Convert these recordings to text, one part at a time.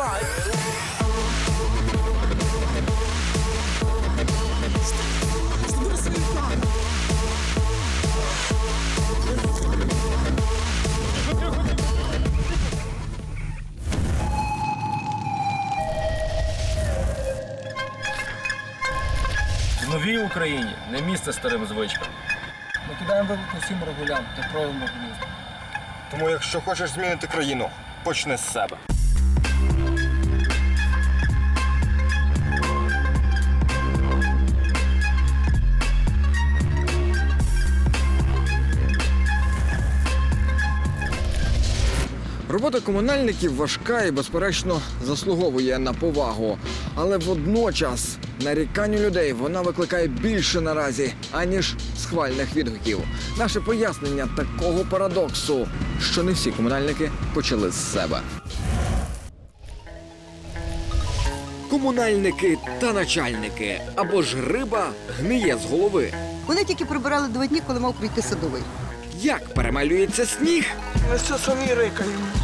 давай. В новій Україні не місце старим звичкам. Ми кидаємо виклик усім регулям та правимо гнізд. Тому, якщо хочеш змінити країну, почни з себе. Робота комунальників важка і, безперечно, заслуговує на повагу. Але водночас нарікань у людей вона викликає більше наразі, аніж схвальних відгуків. Наше пояснення такого парадоксу, що не всі комунальники почали з себе. Комунальники та начальники або ж риба гниє з голови. Вони тільки прибирали два дні, коли мав прийти садовий. Як перемалюється сніг? Ми все самі рикаємо.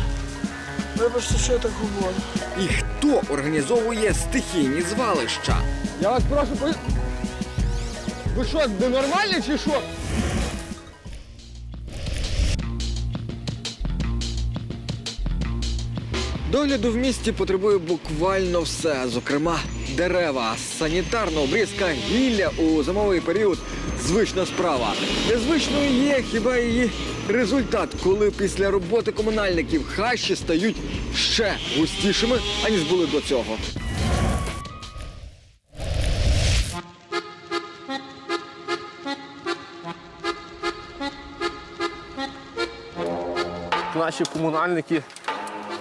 Вибачте, що я так говорю. І хто організовує стихійні звалища? Я вас прошу, ви, ви що, ненормальні чи що? Догляду в місті потребує буквально все, зокрема дерева, санітарна обрізка, гілля у зимовий період звична справа. Незвичною є хіба її результат, коли після роботи комунальників хащі стають ще густішими, аніж були до цього. Наші комунальники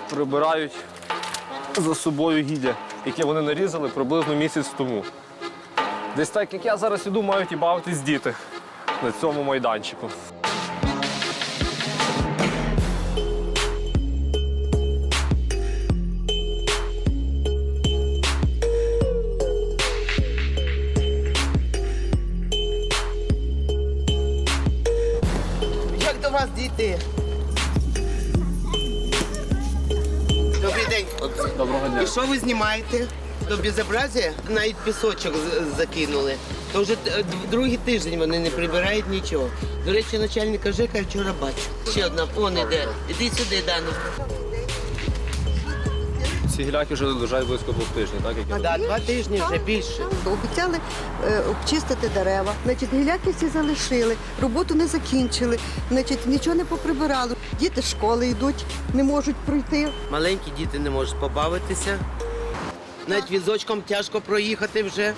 прибирають за собою гілля, яке вони нарізали приблизно місяць тому. Десь так, як я зараз іду, мають і бавитись діти на цьому майданчику. Як до вас дійти? Добрий день. Доброго дня. І що ви знімаєте? До безобразія навіть пісочок закинули. То вже е, другий тиждень вони не прибирають нічого. До речі, начальника ЖЕКа вчора бачу. Ще одна, он іде. Іди сюди, Дана. Ці гіляки вже лежать близько двох тижнів, так? Як я Да, два тижні вже більше. Обіцяли е, обчистити дерева. Значить, гіляки всі залишили, роботу не закінчили, значить, нічого не поприбирали. Діти з школи йдуть, не можуть пройти. Маленькі діти не можуть побавитися. Навіть візочком тяжко проїхати вже.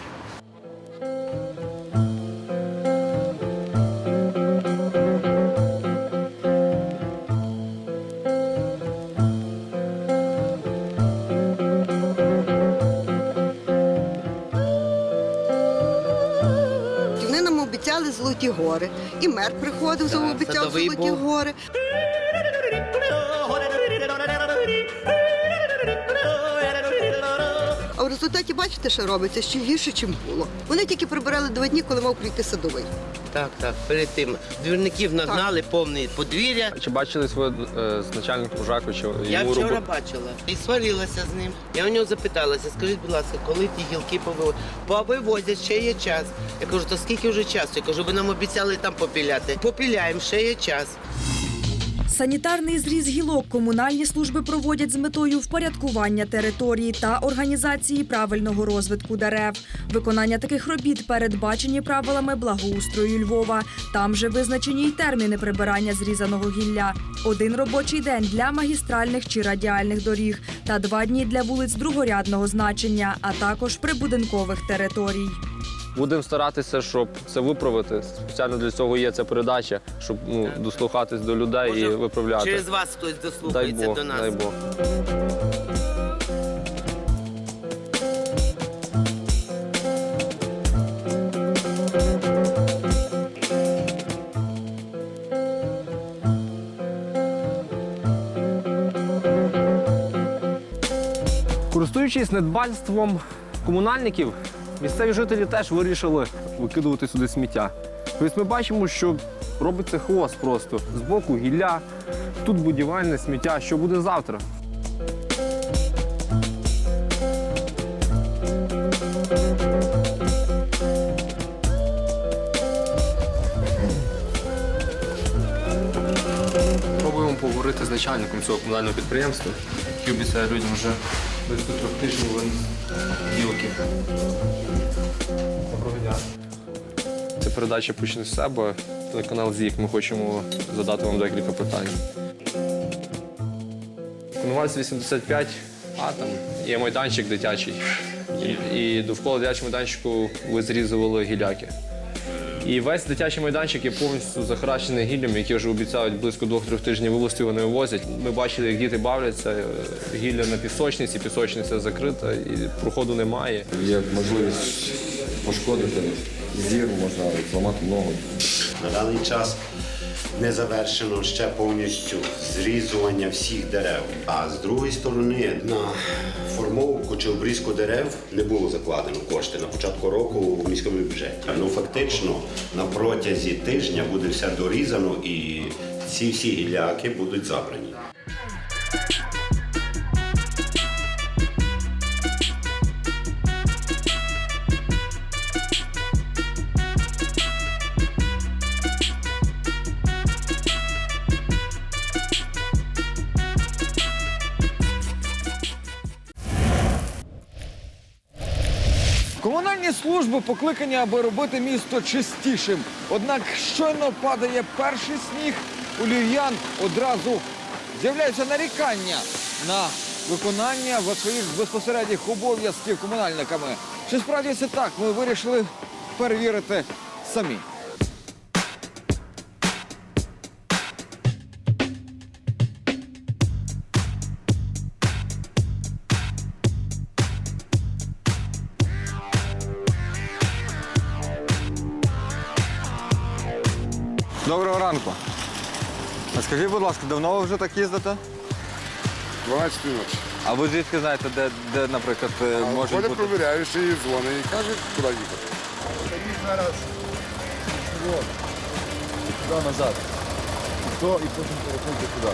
Нам золоті гори. І мер приходив, за обіцяв золоті гори. А в результаті бачите, що робиться, що гірше, ніж було. Вони тільки прибирали два дні, коли мав прийти садовий. Так, так, перед тим. Двірників нагнали повне подвір'я. Чи бачились ви е, з начальником ЖАКу, чи Я йому вчора робо- бачила і сварилася з ним. Я у нього запиталася, скажіть, будь ласка, коли ті гілки повивозять? Повивозять, ще є час. Я кажу, то скільки вже часу? Я кажу, ви нам обіцяли там попіляти. Попіляємо, ще є час. Санітарний зріз гілок комунальні служби проводять з метою впорядкування території та організації правильного розвитку дерев. Виконання таких робіт передбачені правилами благоустрою Львова. Там же визначені й терміни прибирання зрізаного гілля. Один робочий день для магістральних чи радіальних доріг та два дні для вулиць другорядного значення, а також прибудинкових територій. Будемо старатися, щоб це виправити. Спеціально для цього є ця передача, щоб ну, дослухатись до людей і виправляти. Через вас хтось Дай дослухається Бог, до нас. дай Бог. Користуючись недбальством комунальників, Місцеві жителі теж вирішили викидувати сюди сміття. Ось Ми бачимо, що робиться хвост просто. Збоку гілля, тут будівельне сміття. Що буде завтра? Пробуємо поговорити з начальником цього комунального підприємства, який це людям вже близько трьох тижнів вин гілки. Доброго дня. Ця передача почне з себе. Телеканал ЗІК. Ми хочемо задати вам декілька питань. Конвальс 85, а там є майданчик дитячий. І, і довкола дитячого майданчику ви зрізували гіляки. І весь дитячий майданчик є повністю захарачений гіллям, які вже обіцяють близько двох-трьох тижнів вивозити, вони вивозять. Ми бачили, як діти бавляться, гілля на пісочниці, пісочниця закрита, і проходу немає. Є можливість пошкодити зір, можна зламати ногу. На даний час не завершено ще повністю зрізування всіх дерев. А з другої сторони на формовку чи обрізку дерев не було закладено кошти на початку року у міському бюджеті. Ну фактично на протязі тижня буде все дорізано і ці всі гіляки будуть забрані. Служби покликані, аби робити місто чистішим. Однак щойно падає перший сніг, у львів'ян одразу з'являються нарікання на виконання своїх безпосередніх обов'язків комунальниками. Чи справді це так? Ми вирішили перевірити самі. Доброго. А скажіть, будь ласка, давно ви вже так їздите? 12 ночі. А ви звідки знаєте, де, де наприклад, е, може Коля бути? провіряє, що їй дзвонить і каже, куди їхати. зараз туди назад. І то, і потім переходьте туди.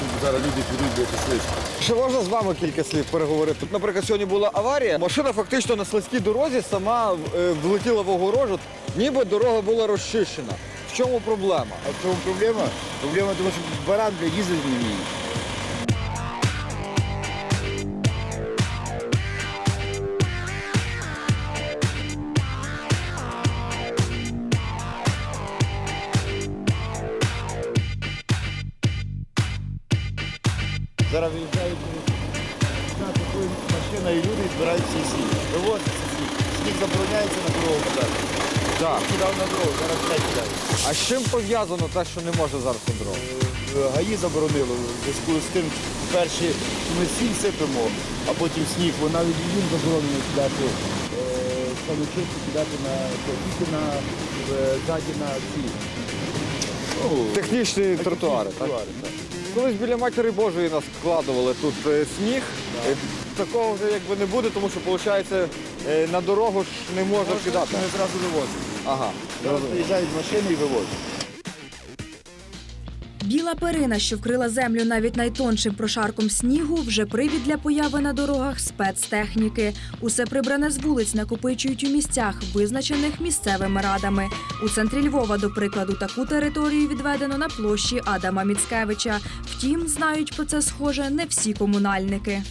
Тут зараз люди підуть бити слизько. Чи можна з вами кілька слів переговорити? Тут, наприклад, сьогодні була аварія. Машина фактично на слизькій дорозі сама е, влетіла в огорожу, ніби дорога була розчищена. В чому проблема? А в чому проблема? Проблема тому, що баран їздить не вміє. Пов'язано те, що не може зараз на дорогу? Е, ГАІ заборонило в зв'язку з тим, перші ми сіль сипемо, а потім сніг, бо навіть їм заборонено кидати станочки кидати на тільки на е, ззаді на ці ну, Технічні тротуари, так? тротуари. так. Колись біля Матері Божої нас складували тут е, сніг. Е, Такого вже якби не буде, тому що виходить, е, на дорогу ж не можна кидати. Ми зразу вивозимо. Ага. Зараз приїжджають машини і вивозять. Біла перина, що вкрила землю навіть найтоншим прошарком снігу, вже привід для появи на дорогах спецтехніки. Усе прибране з вулиць накопичують у місцях, визначених місцевими радами. У центрі Львова, до прикладу, таку територію відведено на площі Адама Міцкевича. Втім, знають про це схоже не всі комунальники.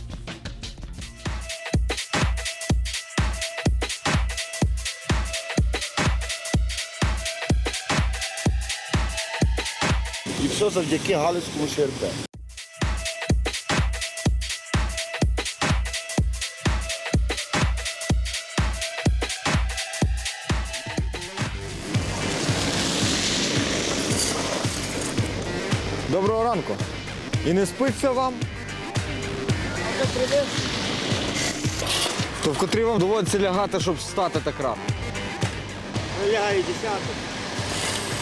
І все завдяки Галицькому ШРП. Доброго ранку. І не спиться вам? То в котрі вам доводиться лягати, щоб встати так рано? Лягаю десяток.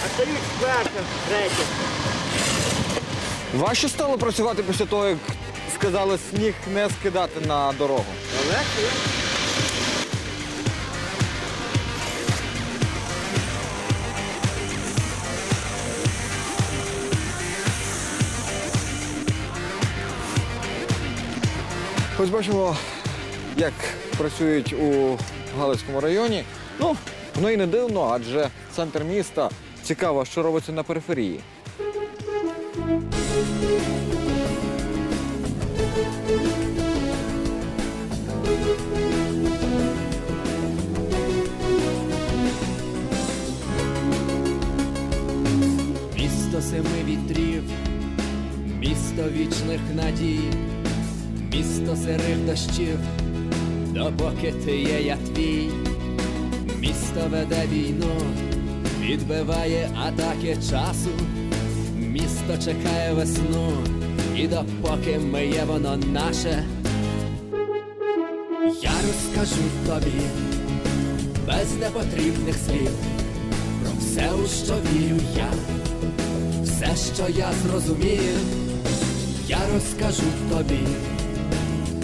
А стою четверта, третя. Важче стало працювати після того, як сказали сніг не скидати на дорогу. Ось бачимо, як працюють у Галицькому районі. Ну, воно і не дивно, адже центр міста цікаво, що робиться на периферії. Місто семи вітрів, місто вічних надій, місто сирих дощів, допоки ти є я твій, місто веде війну, відбиває атаки часу, місто чекає весну, і допоки ми є воно наше, я розкажу тобі без непотрібних слів про все, у що вірю я все, що я зрозумів, я розкажу тобі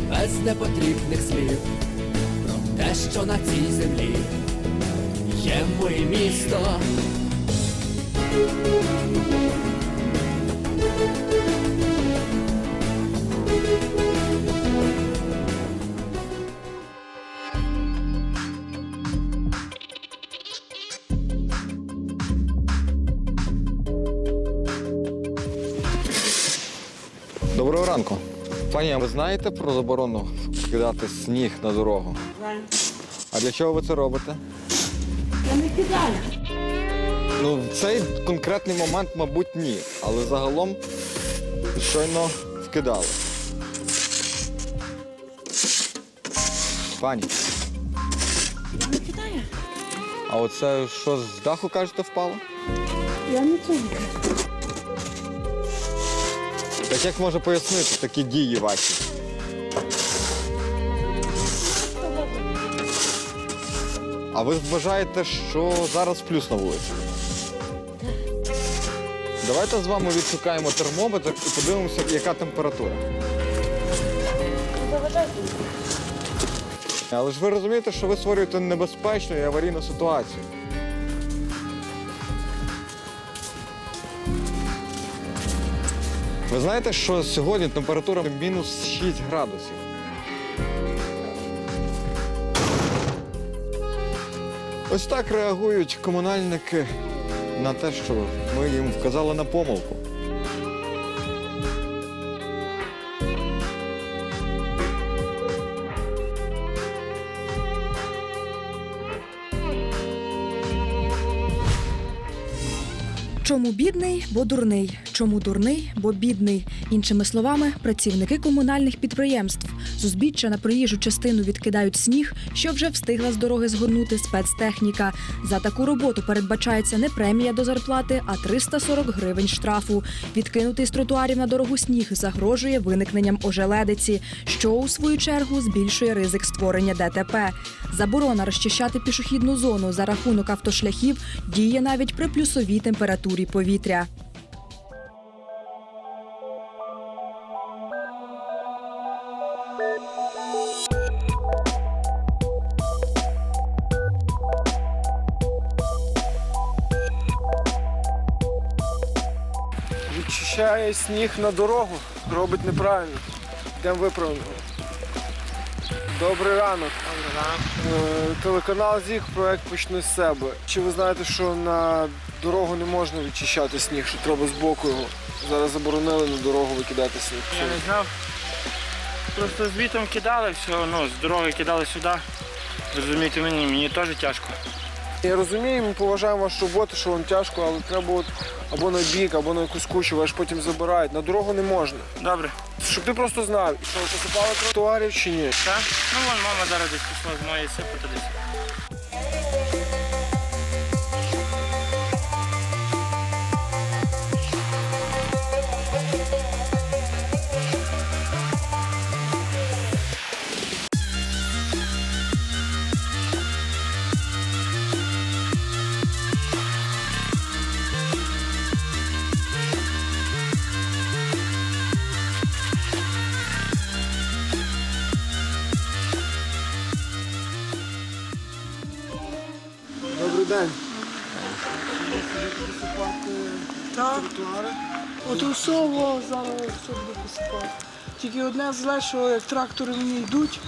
без непотрібних слів про те, що на цій землі є моє місто. Доброго Пані, ви знаєте про заборону кидати сніг на дорогу? Знаю. А для чого ви це робите? Я не кидаю. Ну, в цей конкретний момент, мабуть, ні. Але загалом щойно вкидали. Пані, Я не кидаю. а оце що з даху кажете впало? Я не кидаю. Так як можна пояснити такі дії ваші? А ви вважаєте, що зараз плюс на вулиці? Давайте з вами відшукаємо термометр і подивимося, яка температура. Але ж ви розумієте, що ви створюєте небезпечну і аварійну ситуацію. Ви знаєте, що сьогодні температура мінус 6 градусів. Ось так реагують комунальники на те, що ми їм вказали на помилку. Чому бідний, бо дурний. Чому дурний, бо бідний. Іншими словами, працівники комунальних підприємств з узбіччя на проїжджу частину відкидають сніг, що вже встигла з дороги згорнути спецтехніка. За таку роботу передбачається не премія до зарплати, а 340 гривень штрафу. Відкинутий з тротуарів на дорогу сніг загрожує виникненням ожеледиці, що у свою чергу збільшує ризик створення ДТП. Заборона розчищати пішохідну зону за рахунок автошляхів діє навіть при плюсовій температурі повітря. Відчищає сніг на дорогу, робить неправильно. Йдемо виправимо. Добрий ранок. Е, Телеканал ЗІК, проект почне з себе. Чи ви знаєте, що на дорогу не можна відчищати сніг, що треба з боку його? Зараз заборонили на дорогу викидати сніг. Я не знав. Просто звітом кидали все, ну, з дороги кидали сюди. Зрозумійте мені, мені теж тяжко. Я розумію, ми поважаємо вашу роботу, що вам тяжко, але треба от або на бік, або на якусь кучу, вас потім забирають. На дорогу не можна. Добре. Щоб ти просто знав, що посипали тротуарів чи ні. Так? Ну вон мама зараз десь пішла з моєї сипати десь. Усього зараз все буде посипати. Тільки одне зле, що як трактори мені йдуть,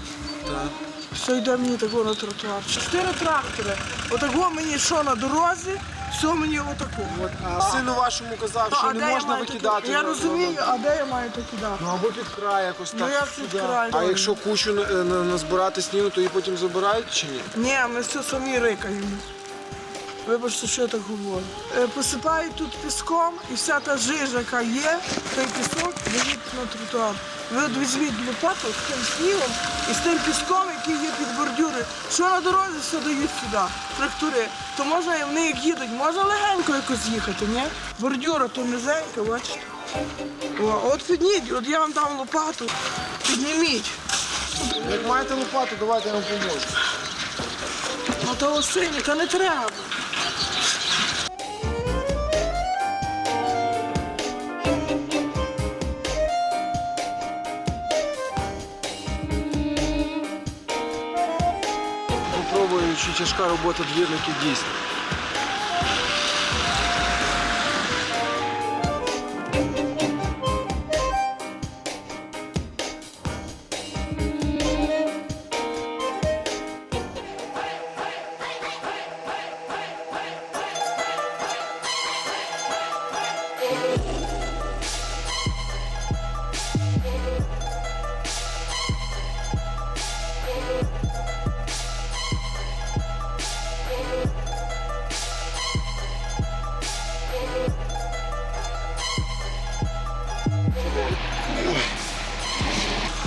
все йде мені тако на тротуар. Чотири трактори. Отако мені що на дорозі, Все мені отако. От, а сину вашому казав, Ну, що а не де я можна маю викидати. кидати? Я розумію, а де я маю то кидати? Ну або під край якось Ну, так. як під сюди. край, А якщо кучу на- на- назбирати снігу, то її потім забирають чи ні? Ні, ми все самі рикаємо. Вибачте, що я так говорю. Е, Посипають тут піском і вся та жижа, яка є, той пісок дають на тротуар. Ви от візьміть лопату з тим снігом і з тим піском, який є під бордюри. Що на дорозі все дають сюди, трактори, то можна, вони як їдуть, можна легенько якось їхати, ні? Бордюра то низенька, бачите? О, от підніть, от я вам дам лопату, підніміть. Як маєте лопату, давайте я вам поможу. Ну то осині, то не треба. Тяжка робота двірників дійсно.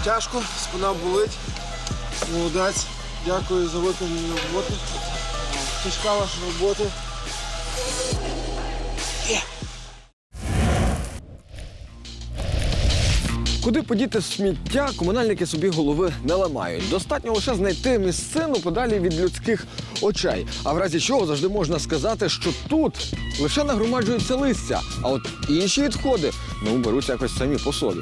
Тяжко, спина болить. Молодець. Дякую за виконані роботи. Тяжка ваша робота. Куди подіти сміття, комунальники собі голови не ламають. Достатньо лише знайти місцину подалі від людських очей. А в разі чого завжди можна сказати, що тут лише нагромаджується листя, а от інші відходи ну беруться якось самі по собі.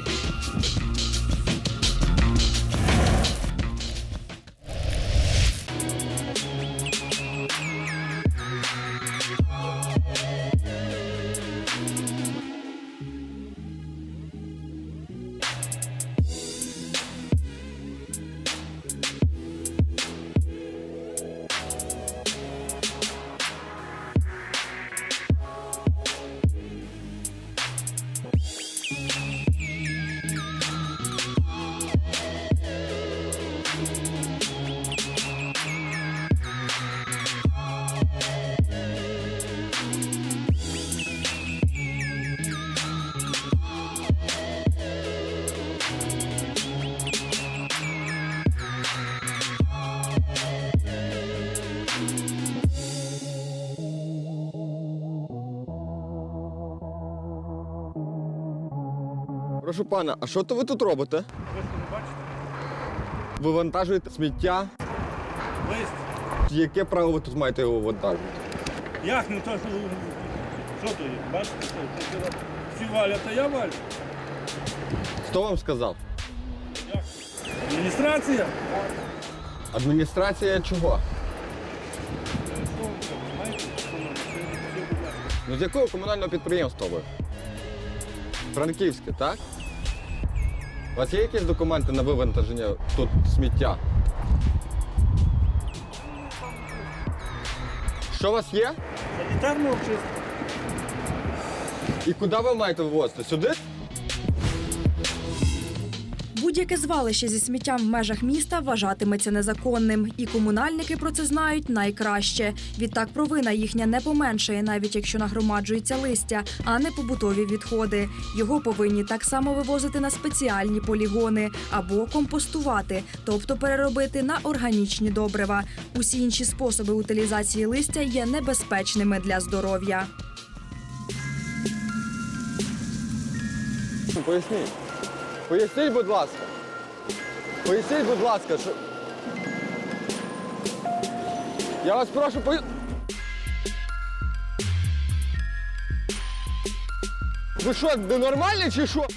Прошу пана, а що то ви тут робите? Ви не бачите? Вивантажуєте сміття? Лист. Яке право ви тут маєте його вантажувати? Як не то, що, що то є? Бачите, що? Всі валять, а я валю. Хто вам сказав? Адміністрація? Адміністрація чого? Ну з якого комунального підприємства ви? Франківське, так? У вас є якісь документи на вивантаження тут сміття? Що у вас є? Санітарно чисто. І куди ви маєте вивозити? Сюди? Будь-яке звалище зі сміттям в межах міста вважатиметься незаконним, і комунальники про це знають найкраще. Відтак провина їхня не поменшає, навіть якщо нагромаджується листя, а не побутові відходи. Його повинні так само вивозити на спеціальні полігони або компостувати, тобто переробити на органічні добрива. Усі інші способи утилізації листя є небезпечними для здоров'я. Ну, Поясніть. Поясніть, будь ласка. Поясніть, будь ласка, що. Я вас прошу пої... Ви що, ненормальні чи що?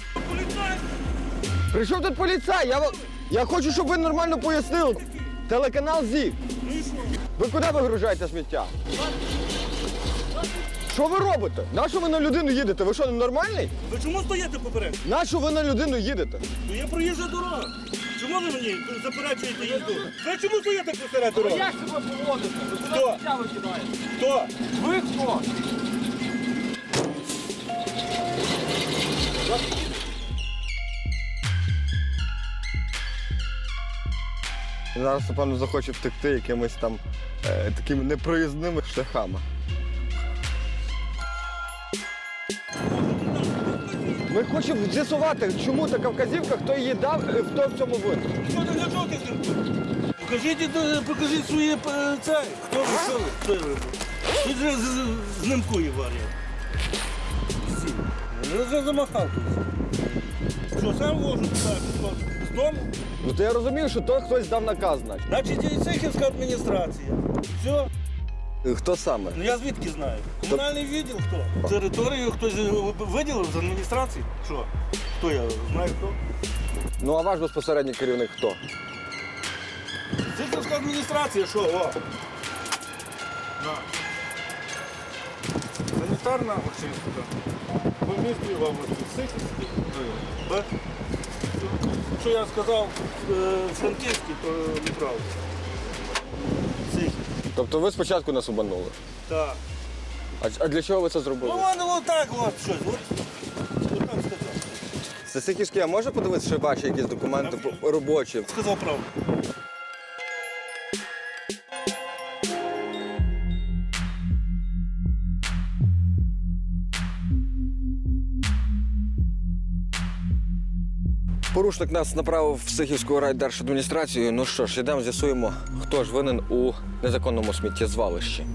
При чому тут поліцай? Я, я хочу, щоб ви нормально пояснили. Телеканал ЗІК. Ви куди вигружаєте сміття? Що ви робите? Нащо ви на людину їдете? Ви що, ненормальний? Ви чому стоїте поперед? Нащо ви на людину їдете? Ну є проїжджа дорога. Чому ви мені заперечуєте їзду? Ви чому стоїте посеред дороги? Як себе поводите? Ви Хто? сміття викидаєте? Хто? Ви хто? Зараз, напевно, захоче втекти якимись там е, такими непроїзними шляхами. Ми хочемо з'ясувати, чому така вказівка, хто її дав, і хто в цьому винен. Що ти для чого ти з ним? Покажіть, е, покажіть своє е, це. Хто ви? Що ви? Хто ви? Тут же з- з- знимкує варіант. Ну вже замахав тут. Що, сам вожу туди, що, з дому? Ну то я розумію, що то хтось дав наказ, значить. Значить, і Цехівська адміністрація. Все. Е, Хто саме? Ну я звідки знаю? Комунальний відділ хто? Територію хтось е, виділив з адміністрації? Що? Хто я знаю хто? Ну а ваш безпосередній керівник хто? Цехівська адміністрація, що? О. На. Санітарна очистка. По місту і в області. Цехівський Що я сказав е, Франківський, то неправда. Тобто ви спочатку нас обманули. Так. А, а для чого ви це зробили? Ну, воно отак от щось. От, от сказав. Сисиківський, а може подивитися, що ваші якісь документи робочі? Сказав правду. Порушник нас направив в Сихівську райдержадміністрацію. Ну що ж, йдемо з'ясуємо, хто ж винен у незаконному сміттєзвалищі.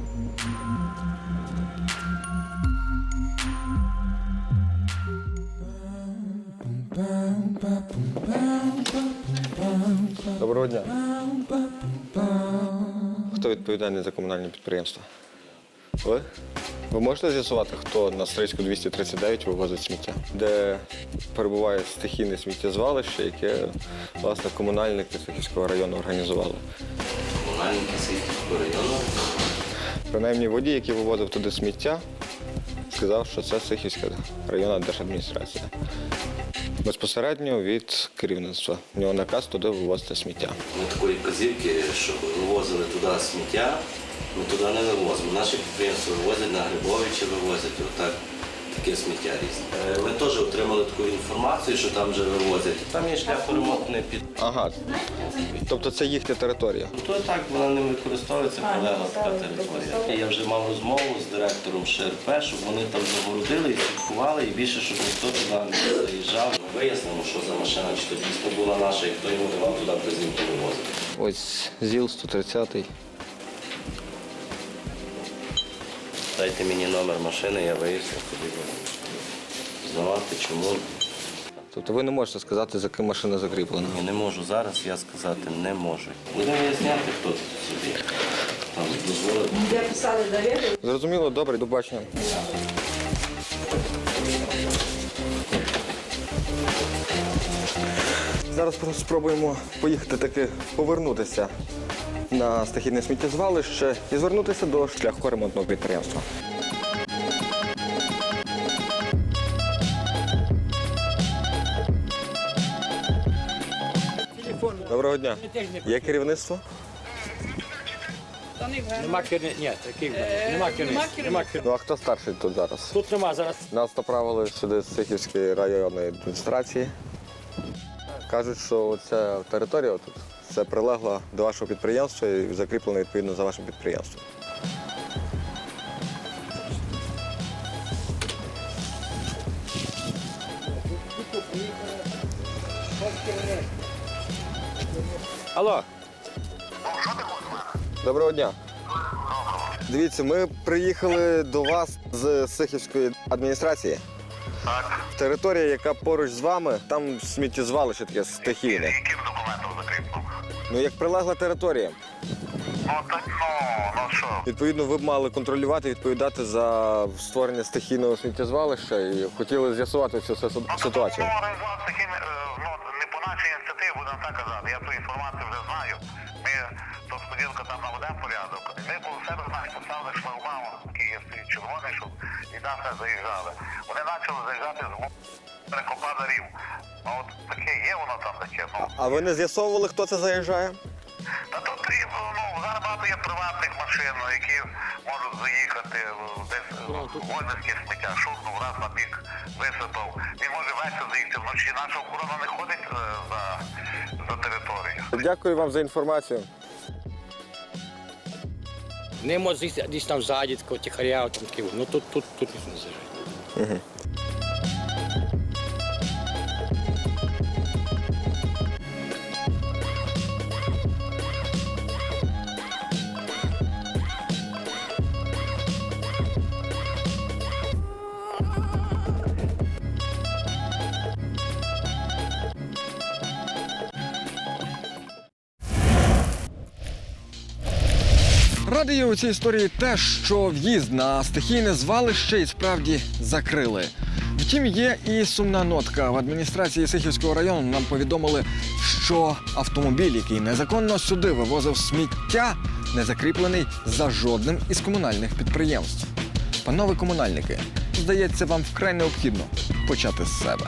Доброго дня. Хто відповідальний за комунальне підприємство? Ви? Ви можете з'ясувати, хто на Стрийську 239 вивозить сміття, де перебуває стихійне сміттєзвалище, яке власне комунальники Сихівського району організували. Комунальники Сихівського району. Принаймні водій, який вивозив туди сміття, сказав, що це Сихівська районна держадміністрація. Безпосередньо від керівництва. У нього наказ туди вивозити сміття. Ми такої вказівки, щоб вивозили туди сміття, ми туди не вивозимо. Наші підприємства вивозять на Грибовичі, вивозять отак таке сміття різне. Е, Ми теж отримали таку інформацію, що там вже вивозять. Там є шляхоремонтний під. Ага. Тобто це їхня територія. То так вона не використовується, прилегла така територія. Я вже мав розмову з директором ШРП, щоб вони там загородили і слідкували, і більше, щоб ніхто туди не заїжджав. Ми вияснимо, що за машина, чи то дійсно була наша, і хто йому давав туди вказівку вивозити. Ось ЗІЛ 130 Дайте мені номер машини, я виясню, куди знавати, чому. Тобто ви не можете сказати, за ким машина закріплена? Ні, не можу зараз, я сказати не можу. Будемо виясняти, хто тут собі там дозволив. Де писали довіру? Зрозуміло, добре, до бачення. Зараз спробуємо поїхати таки повернутися на стихійне сміттєзвалище і звернутися до шляхоремонтного підприємства. Доброго дня. Є керівництво? Нема керівництва. Ні, таких нема керівництва. Нема Ну а хто старший тут зараз? Тут нема зараз. Нас направили сюди з Сихівської районної адміністрації. Кажуть, що ця територія тут це прилегла до вашого підприємства і закріплена відповідно за вашим підприємством. Алло. Доброго дня. Дивіться, ми приїхали до вас з Сихівської адміністрації. Так. Територія, яка поруч з вами, там сміттєзвалище таке стихійне. Яким закріплено? Ну, як прилегла територія. Ну, так, ну, ну що? Відповідно, ви б мали контролювати, відповідати за створення стихійного сміттєзвалища і хотіли з'ясувати цю ситу- ситуацію. не по нашій ініціативі, будемо так казати. Я ту інформацію вже знаю. Ми то студентка там наведе порядок. Ми по себе знаєш, поставили шлагбаум, який є стоїть червоний, щоб і нас не заїжджали. Вони почали заїжджати з перекопадарів. А от таке є воно там таке. Ну, А ви не з'ясовували, хто це заїжджає? Та тут і, ну, зараз багато є приватних машин, ну, які можуть заїхати ну, десь гольницьке сміття, шурнув раз на бік висипав. Він може ввечері заїхати вночі. Наша охорона не ходить е, за, за територію. Дякую вам за інформацію. Не може десь, десь там ззаді, такого тихаря, там. Ну тут, тут, тут ніхто не заїжджає. Радий цій історії те, що в'їзд на стихійне звалище і справді закрили. Втім, є і сумна нотка. В адміністрації Сихівського району нам повідомили, що автомобіль, який незаконно сюди вивозив сміття, не закріплений за жодним із комунальних підприємств. Панове комунальники, здається, вам вкрай необхідно почати з себе.